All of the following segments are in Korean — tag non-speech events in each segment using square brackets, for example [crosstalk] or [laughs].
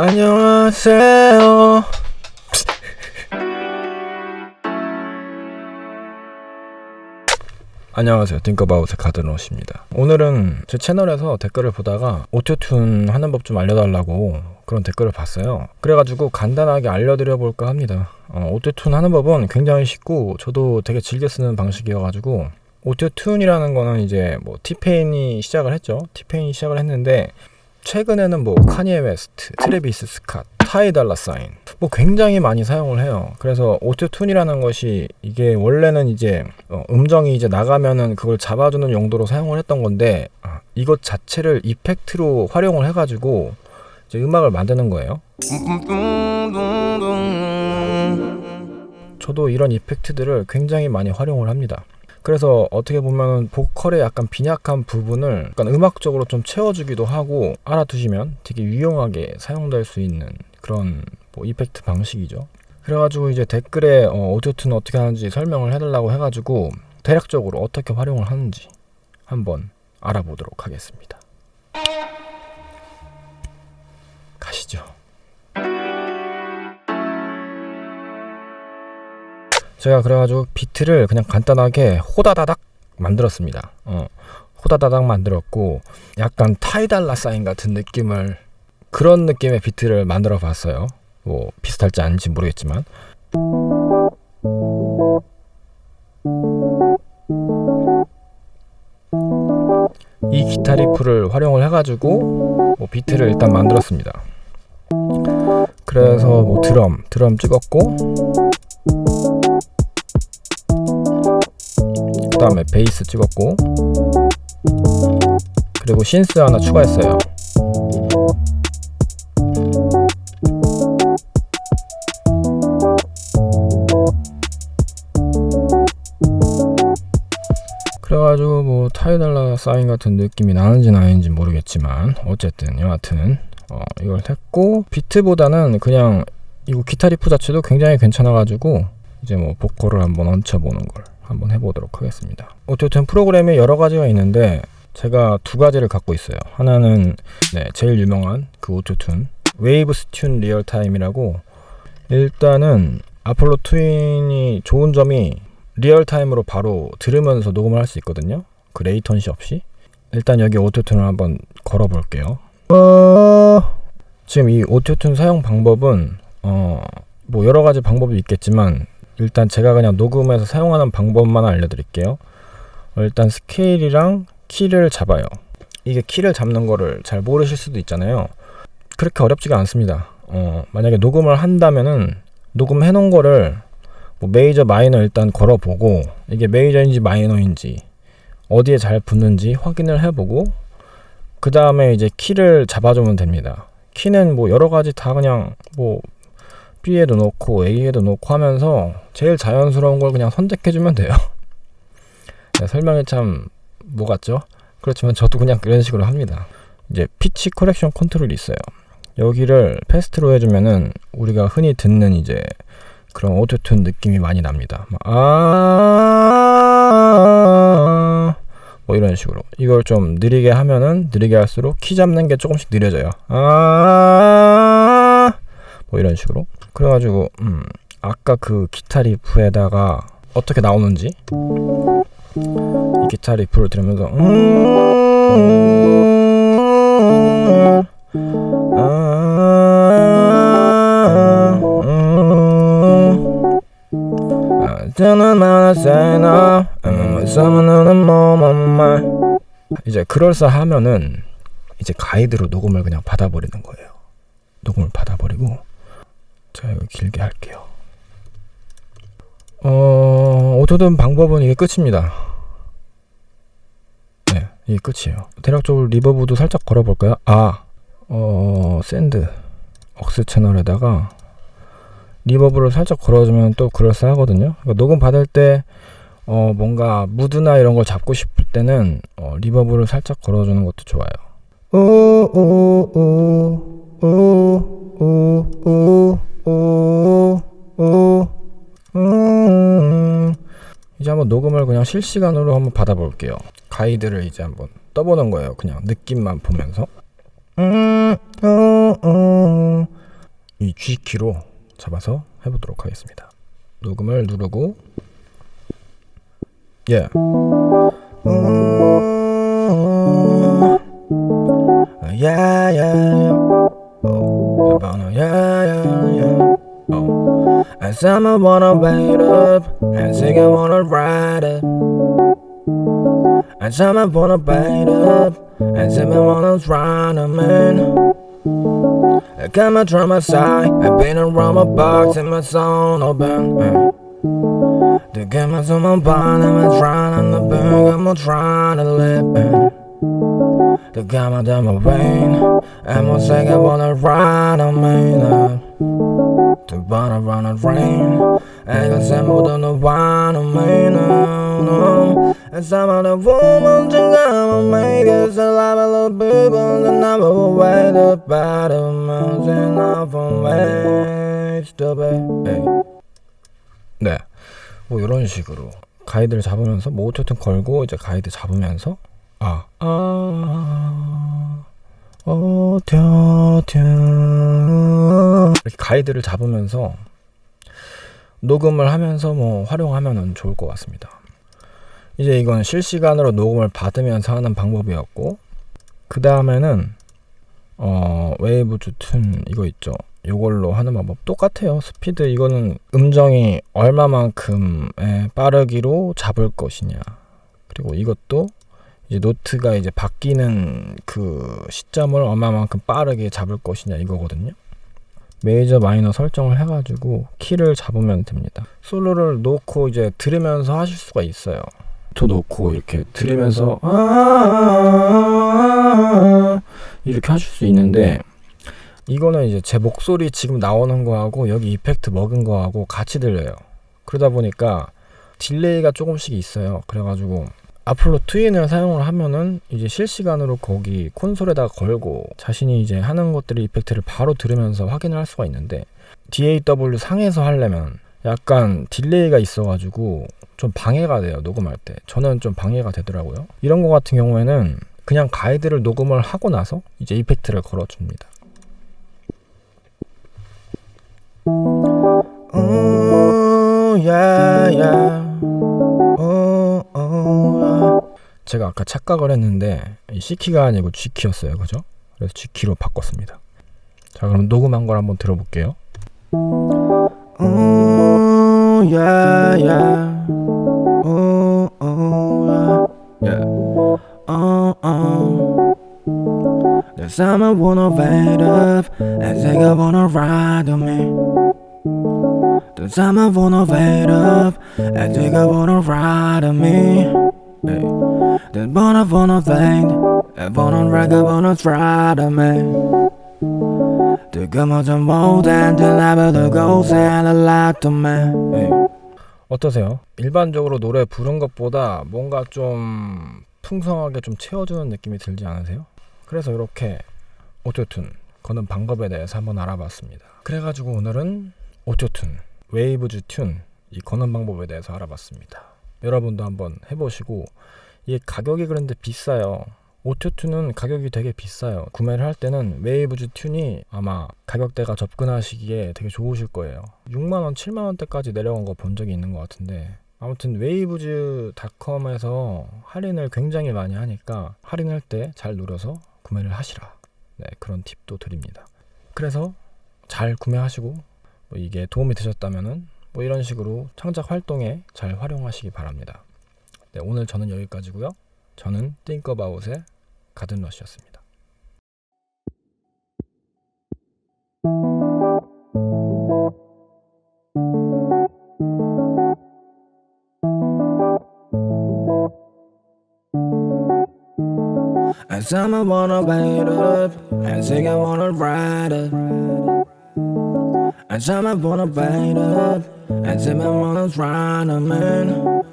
안녕하세요. 안녕하세요. 띵커바웃의 가드노시입니다. 오늘은 제 채널에서 댓글을 보다가 오토튠 하는 법 좀 알려달라고 그런 댓글을 봤어요. 그래가지고 간단하게 알려드려 볼까 합니다. 어, 오토튠 하는 법은 굉장히 쉽고 저도 되게 즐겨 쓰는 방식이어가지고 오토튠이라는 거는 이제 뭐 티페인이 시작을 했죠. 티페인이 시작을 했는데 최근에는 뭐 카니에 웨스트, 트레비스 스캇, 타이 달라 사인 뭐 굉장히 많이 사용을 해요. 그래서 오토튠이라는 것이 이게 원래는 이제 어, 음정이 이제 나가면은 그걸 잡아주는 용도로 사용을 했던 건데 아, 이것 자체를 이펙트로 활용을 해가지고 이제 음악을 만드는 거예요. 저도 이런 이펙트들을 굉장히 많이 활용을 합니다. 그래서 어떻게 보면 보컬의 약간 빈약한 부분을 약간 음악적으로 좀 채워주기도 하고 알아두시면 되게 유용하게 사용될 수 있는 그런 뭐 이펙트 방식이죠. 그래가지고 이제 댓글에 어, 오토튠 어떻게 하는지 설명을 해달라고 해가지고 대략적으로 어떻게 활용을 하는지 한번 알아보도록 하겠습니다. 제가 그래가지고 비트를 그냥 간단하게 호다다닥 만들었습니다. 어, 호다다닥 만들었고 약간 타이달라 사인 같은 느낌을 그런 느낌의 비트를 만들어 봤어요. 뭐 비슷할지 아닌지 모르겠지만 이 기타 리프를 활용을 해가지고 뭐 비트를 일단 만들었습니다. 그래서 뭐 드럼, 드럼 찍었고 그 다음에 베이스 찍었고 그리고 신스 하나 추가했어요. 그래가지고 뭐 타이달라 사인 같은 느낌이 나는지는 아닌지 모르겠지만 어쨌든 여하튼 어, 이걸 했고 비트보다는 그냥 이거 기타 리프 자체도 굉장히 괜찮아가지고 이제 뭐 보컬을 한번 얹혀보는 걸 한번 해보도록 하겠습니다. 어쨌든 프로그램에 여러 가지가 있는데 제가 두 가지를 갖고 있어요. 하나는 네, 제일 유명한 그 오토튠 웨이브 스튠 리얼타임이라고 일단은 아폴로 트윈이 좋은 점이 리얼타임으로 바로 들으면서 녹음을 할 수 있거든요. 그 레이턴시 없이. 일단 여기 오토튠을 한번 걸어볼게요. 어... 지금 이 오토튠 사용 방법은 어... 뭐 여러 가지 방법이 있겠지만 일단 제가 그냥 녹음해서 사용하는 방법만 알려드릴게요. 어, 일단 스케일이랑 키를 잡아요. 이게 키를 잡는 거를 잘 모르실 수도 있잖아요. 그렇게 어렵지가 않습니다. 어, 만약에 녹음을 한다면은 녹음해 놓은 거를 뭐 메이저 마이너 일단 걸어보고 이게 메이저인지 마이너인지 어디에 잘 붙는지 확인을 해보고 그 다음에 이제 키를 잡아주면 됩니다. 키는 뭐 여러 가지 다 그냥 뭐 B에도 놓고 A에도 놓고 하면서 제일 자연스러운 걸 그냥 선택해주면 돼요. [laughs] 네, 설명이 참 뭐 같죠? 그렇지만 저도 그냥 그런 식으로 합니다. 이제 피치 커렉션 컨트롤이 있어요. 여기를 패스트로 해주면은 우리가 흔히 듣는 이제 그런 오토튠 느낌이 많이 납니다. 아, 뭐 이런 식으로 이걸 좀 느리게 하면은 느리게 할수록 키 잡는 게 조금씩 느려져요. 아, 뭐 이런 식으로. 그래가지고 음, 아까 그 기타 리프에다가 어떻게 나오는지 이 기타 리프를 들으면서 이제 그럴싸하면은 이제 가이드로 녹음을 그냥 받아버리는 거예요. 녹음을 받아버리고 자 이거 길게 할게요. 어 오토든 방법은 이게 끝입니다. 네, 이게 끝이에요. 대략적으로 리버브도 살짝 걸어볼까요? 아, 어 샌드 억스 채널에다가 리버브를 살짝 걸어주면 또 그럴싸하거든요. 그러니까 녹음 받을 때 어, 뭔가 무드나 이런 걸 잡고 싶을 때는 어, 리버브를 살짝 걸어주는 것도 좋아요. 이제 한번 녹음을 그냥 실시간으로 한번 받아볼게요. 가이드를 이제 한번 떠보는 거예요. 그냥 느낌만 보면서. 음, 어, 어. G키로 잡아서 해보도록 하겠습니다. 녹음을 누르고 예. Yeah, yeah. Oh, yeah, yeah, yeah. Oh. As I'm wanna wait up, and sing I wanna ride it. As I'm a wanna wait up, and sing I wanna run a man. I got my drum side, I've been around my box and my zone open. Uh. The game is on my bond, I'm trying the bag, I'm trying to live. Uh. Is on my vein, I'm saying I wanna ride on me now. The wanna run a rain, than the wine on me now. No. And some women think I'm a make it, so I love people, and I will wait up by the mountain of a way to be. 네. 뭐 이런 식으로 가이드를 잡으면서 뭐 어쨌든 걸고 이제 가이드 잡으면서 아, 아, 어 텨 텨 이렇게 가이드를 잡으면서 녹음을 하면서 뭐 활용하면은 좋을 것 같습니다. 이제 이건 실시간으로 녹음을 받으면서 하는 방법이었고 그 다음에는 어 웨이브즈 튠 이거 있죠. 이걸로 하는 방법 똑같아요. 스피드 이거는 음정이 얼마만큼의 빠르기로 잡을 것이냐. 그리고 이것도 이제 노트가 이제 바뀌는 그 시점을 얼마만큼 빠르게 잡을 것이냐 이거거든요. 메이저 마이너 설정을 해가지고 키를 잡으면 됩니다. 솔로를 놓고 이제 들으면서 하실 수가 있어요. 도 놓고 이렇게 들으면서 아 이렇게 하실 수 있는데 이거는 이제 제 목소리 지금 나오는 거하고 여기 이펙트 먹은 거하고 같이 들려요. 그러다 보니까 딜레이가 조금씩 있어요. 그래가지고 앞으로 트윈을 사용을 하면은 이제 실시간으로 거기 콘솔에다가 걸고 자신이 이제 하는 것들의 이펙트를 바로 들으면서 확인을 할 수가 있는데 DAW 상에서 하려면 약간 딜레이가 있어가지고 좀 방해가 돼요 녹음할 때. 저는 좀 방해가 되더라고요. 이런 거 같은 경우에는 그냥 가이드를 녹음을 하고 나서 이제 이펙트를 걸어줍니다. 오, yeah, yeah. 제가 아까 착각을 했는데 이 C키가 아니고 G키였어요 그죠? 그래서 G키로 바꿨습니다 자 그럼 녹음한 걸 한번 들어볼게요 Ooh, yeah, yeah. Ooh, yeah. Yeah. Oh, oh. There's someone wanna wait up and say I wanna ride on me. There's someone wanna wait up and say I wanna ride on me. There's wanna wanna think, I wanna ride, I wanna ride on me. 뜨거워진 모든 딜라벨도 고생을 놨더만 어떠세요? 일반적으로 노래 부른 것보다 뭔가 좀 풍성하게 좀 채워주는 느낌이 들지 않으세요? 그래서 이렇게 오토튠 거는 방법에 대해서 한번 알아봤습니다. 그래가지고 오늘은 오토튠 웨이브즈 튠 이 거는 방법에 대해서 알아봤습니다. 여러분도 한번 해보시고 이게 가격이 그런데 비싸요. 오토튠은 가격이 되게 비싸요. 구매를 할 때는 웨이브즈 튠이 아마 가격대가 접근하시기에 되게 좋으실 거예요. 6만원, 7만원대까지 내려간 거 본 적이 있는 것 같은데 아무튼 웨이브즈닷컴에서 할인을 굉장히 많이 하니까 할인할 때 잘 노려서 구매를 하시라. 네, 그런 팁도 드립니다. 그래서 잘 구매하시고 뭐 이게 도움이 되셨다면은 뭐 이런 식으로 창작 활동에 잘 활용하시기 바랍니다. 네, 오늘 저는 여기까지고요. 저는 띵커바웃의 가든러시였습니다. And some I wanna wait up, and I wanna ride it. And some I wanna wait up, At Zimmerman's Reinemann.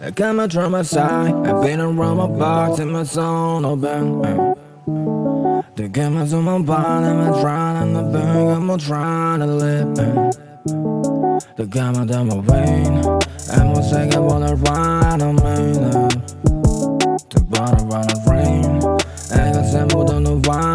I got my side. I've been around my box and my zone open. Eh. The game is on my body, I'm trying to bang, I'm trying to live. Eh. The game down my vein, I'm a second one to ride, I'm in. Eh. The bottom run of rain, I got sampled on the wine.